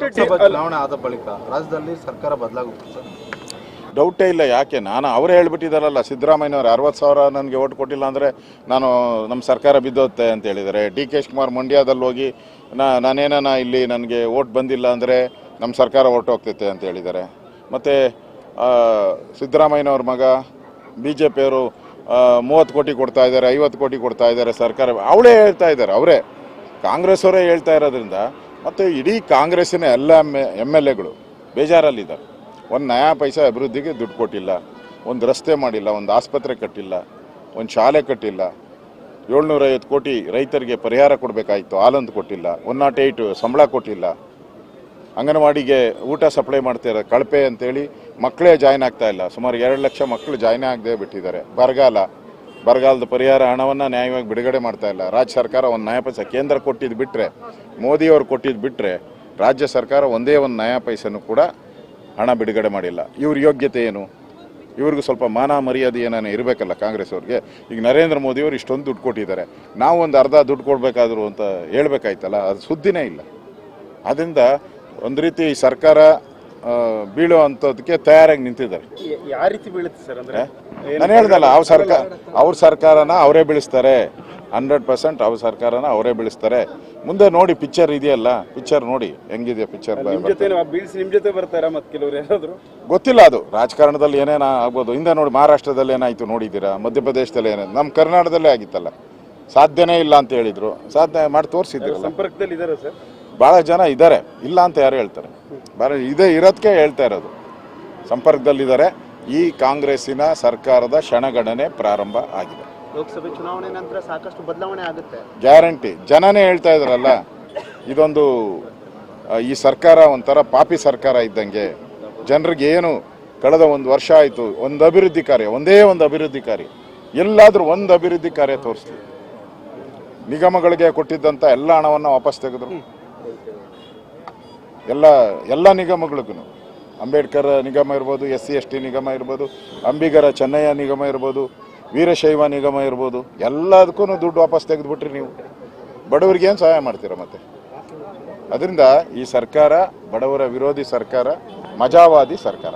ಲೋಕಸಭಾ ಚುನಾವಣೆ ಆದ ಬಳಿಕ ರಾಜ್ಯದಲ್ಲಿ ಸರ್ಕಾರ ಬದಲಾಗುತ್ತೆ ಸರ್. ಡೌಟೇ ಇಲ್ಲ ಯಾಕೆ? ನಾನು ಅವರೇ ಹೇಳ್ಬಿಟ್ಟಿದಾರಲ್ಲ ಸಿದ್ದರಾಮಯ್ಯವ್ರು ಅರವತ್ತು ಸಾವಿರ ನನಗೆ ಓಟ್ ಕೊಟ್ಟಿಲ್ಲ ಅಂದರೆ ನಾನು ನಮ್ಮ ಸರ್ಕಾರ ಬಿದ್ದೋತ್ತೆ ಅಂತ ಹೇಳಿದ್ದಾರೆ ಡಿ ಕೆ ಶಿವಕುಮಾರ್ ಮಂಡ್ಯದಲ್ಲಿ ಹೋಗಿ ನಾ ನಾನೇನ ಇಲ್ಲಿ ನನಗೆ ಓಟ್ ಬಂದಿಲ್ಲ ಅಂದರೆ ನಮ್ಮ ಸರ್ಕಾರ ಓಟ್ ಹೋಗ್ತೈತೆ ಅಂತ ಹೇಳಿದ್ದಾರೆ ಮತ್ತು ಸಿದ್ದರಾಮಯ್ಯನವ್ರ ಮಗ ಬಿ ಜೆ ಪಿಯವರು ಮೂವತ್ತು ಕೋಟಿ ಕೊಡ್ತಾ ಇದ್ದಾರೆ ಐವತ್ತು ಕೋಟಿ ಕೊಡ್ತಾ ಇದ್ದಾರೆ ಸರ್ಕಾರ. ಅವಳೇ ಹೇಳ್ತಾ ಇದ್ದಾರೆ ಅವರೇ. ಕಾಂಗ್ರೆಸ್ ಅವರೇ ಹೇಳ್ತಾ ಇರೋದ್ರಿಂದ ಮತ್ತು ಇಡೀ ಕಾಂಗ್ರೆಸ್ಸಿನ ಎಲ್ಲ ಎಂ ಎಲ್ ಎಗಳು ಬೇಜಾರಲ್ಲಿದ್ದಾರೆ. ಒಂದು ನಯಾ ಪೈಸಾ ಅಭಿವೃದ್ಧಿಗೆ ದುಡ್ಡು ಕೊಟ್ಟಿಲ್ಲ, ಒಂದು ರಸ್ತೆ ಮಾಡಿಲ್ಲ, ಒಂದು ಆಸ್ಪತ್ರೆ ಕಟ್ಟಿಲ್ಲ, ಒಂದು ಶಾಲೆ ಕಟ್ಟಿಲ್ಲ, ಏಳ್ನೂರೈವತ್ತು ಕೋಟಿ ರೈತರಿಗೆ ಪರಿಹಾರ ಕೊಡಬೇಕಾಯಿತು, ಹಾಲೊಂದು ಕೊಟ್ಟಿಲ್ಲ, ಒನ್ ನಾಟ್ ಏಯ್ಟು ಸಂಬಳ ಕೊಟ್ಟಿಲ್ಲ. ಅಂಗನವಾಡಿಗೆ ಊಟ ಸಪ್ಲೈ ಮಾಡ್ತಿದ್ದಾರೆ ಕಳಪೆ ಅಂತೇಳಿ ಮಕ್ಕಳೇ ಜಾಯ್ನ್ ಆಗ್ತಾ ಇಲ್ಲ. ಸುಮಾರು ಎರಡು ಲಕ್ಷ ಮಕ್ಕಳು ಜಾಯ್ನ್ ಆಗದೆ ಬಿಟ್ಟಿದ್ದಾರೆ. ಬರಗಾಲ. ಬರಗಾಲದ ಪರಿಹಾರ ಹಣವನ್ನು ನ್ಯಾಯವಾಗಿ ಬಿಡುಗಡೆ ಮಾಡ್ತಾ ಇಲ್ಲ. ರಾಜ್ಯ ಸರ್ಕಾರ ಒಂದು ನಯ ಪೈಸೆ ಕೇಂದ್ರ ಕೊಟ್ಟಿದ್ದು ಬಿಟ್ಟರೆ ಮೋದಿಯವರು ಕೊಟ್ಟಿದ್ದು ಬಿಟ್ಟರೆ ರಾಜ್ಯ ಸರ್ಕಾರ ಒಂದೇ ಒಂದು ನಯ ಕೂಡ ಹಣ ಬಿಡುಗಡೆ ಮಾಡಿಲ್ಲ. ಇವ್ರ ಯೋಗ್ಯತೆ ಏನು? ಇವ್ರಿಗೂ ಸ್ವಲ್ಪ ಮಾನ ಮರ್ಯಾದೆ ಏನಾನ ಇರಬೇಕಲ್ಲ ಕಾಂಗ್ರೆಸ್ ಅವ್ರಿಗೆ? ಈಗ ನರೇಂದ್ರ ಮೋದಿಯವರು ಇಷ್ಟೊಂದು ದುಡ್ಡು ಕೊಟ್ಟಿದ್ದಾರೆ. ನಾವು ಒಂದು ಅರ್ಧ ದುಡ್ಡು ಕೊಡಬೇಕಾದ್ರು ಅಂತ ಹೇಳ್ಬೇಕಾಯ್ತಲ್ಲ, ಅದು ಸುದ್ದಿನೇ ಇಲ್ಲ. ಅದರಿಂದ ಒಂದು ರೀತಿ ಸರ್ಕಾರ ಬೀಳೋ ತಯಾರಾಗಿ ನಿಂತಿದ್ದಾರೆ. ಯಾವ ರೀತಿ ಬೀಳುತ್ತೆ ಸರ್ ಅಂದ್ರೆ? ನಾನು ಹೇಳ್ದಲ್ಲ ಅವ್ರ ಸರ್ಕಾರ ಅವ್ರ ಸರ್ಕಾರನ ಅವರೇ ಬೀಳಿಸ್ತಾರೆ. ಹಂಡ್ರೆಡ್ ಪರ್ಸೆಂಟ್ ಅವ್ರ ಸರ್ಕಾರನ ಅವರೇ ಬೀಳಿಸ್ತಾರೆ. ಮುಂದೆ ನೋಡಿ ಪಿಕ್ಚರ್ ಇದೆಯಲ್ಲ? ಪಿಕ್ಚರ್ ನೋಡಿ ಹೆಂಗಿದೆಯಾ ಪಿಕ್ಚರ್ ನಿಮ್ ಜೊತೆ ಬೀಳ್ಸಿ ನಿಮ್ ಜೊತೆ ಬರ್ತಾರ ಮತ್ ಕೆಲವ್ರು ಯಾರಾದ್ರು? ಗೊತ್ತಿಲ್ಲ ಅದು. ರಾಜಕಾರಣದಲ್ಲಿ ಏನೇನ ಆಗ್ಬೋದು? ಹಿಂದೆ ನೋಡಿ ಮಹಾರಾಷ್ಟ್ರದಲ್ಲಿ ಏನಾಯ್ತು ನೋಡಿದ್ದೀರಾ? ಮಧ್ಯಪ್ರದೇಶದಲ್ಲಿ ಏನಾಯ್ತು ನಮ್ಮ ಕರ್ನಾಟಕದಲ್ಲೇ ಆಗಿತ್ತಲ್ಲ. ಸಾಧ್ಯನೇ ಇಲ್ಲ ಅಂತ ಹೇಳಿದ್ರು. ಸಾಧ್ಯ ಮಾಡಿ ತೋರಿಸಿದ್ರು ಸಂಪರ್ಕದಲ್ಲಿ ಇದ್ದಾರೆ ಸರ್? ಭಾಳ ಜನ ಇದ್ದಾರೆ ಇಲ್ಲ ಅಂತ ಯಾರು ಹೇಳ್ತಾರೆ? ಭಾಳ ಇದೇ ಇರೋದಕ್ಕೆ ಹೇಳ್ತಾ ಇರೋದು. ಸಂಪರ್ಕದಲ್ಲಿದ್ದಾರೆ. ಈ ಕಾಂಗ್ರೆಸ್ಸಿನ ಸರ್ಕಾರದ ಕ್ಷಣಗಣನೆ ಪ್ರಾರಂಭ ಆಗಿದೆ. ಲೋಕಸಭೆ ಚುನಾವಣೆ ನಂತರ ಸಾಕಷ್ಟು ಬದಲಾವಣೆ ಆಗುತ್ತೆ. ಗ್ಯಾರಂಟಿ. ಜನನೇ ಹೇಳ್ತಾ ಇದ್ರಲ್ಲ ಇದೊಂದು ಈ ಸರ್ಕಾರ ಒಂಥರ ಪಾಪಿ ಸರ್ಕಾರ ಇದ್ದಂಗೆ ಜನರಿಗೆ ಏನು ಕಳೆದ ಒಂದು ವರ್ಷ ಆಯಿತು ಒಂದು ಅಭಿವೃದ್ಧಿ ಕಾರ್ಯ ಒಂದೇ ಒಂದು ಅಭಿವೃದ್ಧಿ ಕಾರ್ಯ ಎಲ್ಲಾದರೂ ಒಂದು ಅಭಿವೃದ್ಧಿ ಕಾರ್ಯ ತೋರಿಸ್ಲಿ. ನಿಗಮಗಳಿಗೆ ಕೊಟ್ಟಿದ್ದಂಥ ಎಲ್ಲ ಹಣವನ್ನು ವಾಪಸ್ ತೆಗೆದ್ರು. ಎಲ್ಲ ಎಲ್ಲ ನಿಗಮಗಳಿಗೂ. ಅಂಬೇಡ್ಕರ್ ನಿಗಮ ಇರ್ಬೋದು ಎಸ್ ಸಿ ಎಸ್ ಟಿ ನಿಗಮ ಇರ್ಬೋದು, ಅಂಬಿಗರ, ಚೆನ್ನಯ್ಯ ನಿಗಮ ಇರ್ಬೋದು, ವೀರಶೈವ ನಿಗಮ ಇರ್ಬೋದು, ಎಲ್ಲದಕ್ಕೂ ದುಡ್ಡು ವಾಪಸ್ ತೆಗೆದುಬಿಟ್ರಿ ನೀವು. ಬಡವರಿಗೆ ಏನು ಸಹಾಯ ಮಾಡ್ತೀರಾ ಮತ್ತೆ? ಅದರಿಂದ ಈ ಸರ್ಕಾರ, ಬಡವರ ವಿರೋಧಿ ಸರ್ಕಾರ, ಮಜಾವಾದಿ ಸರ್ಕಾರ.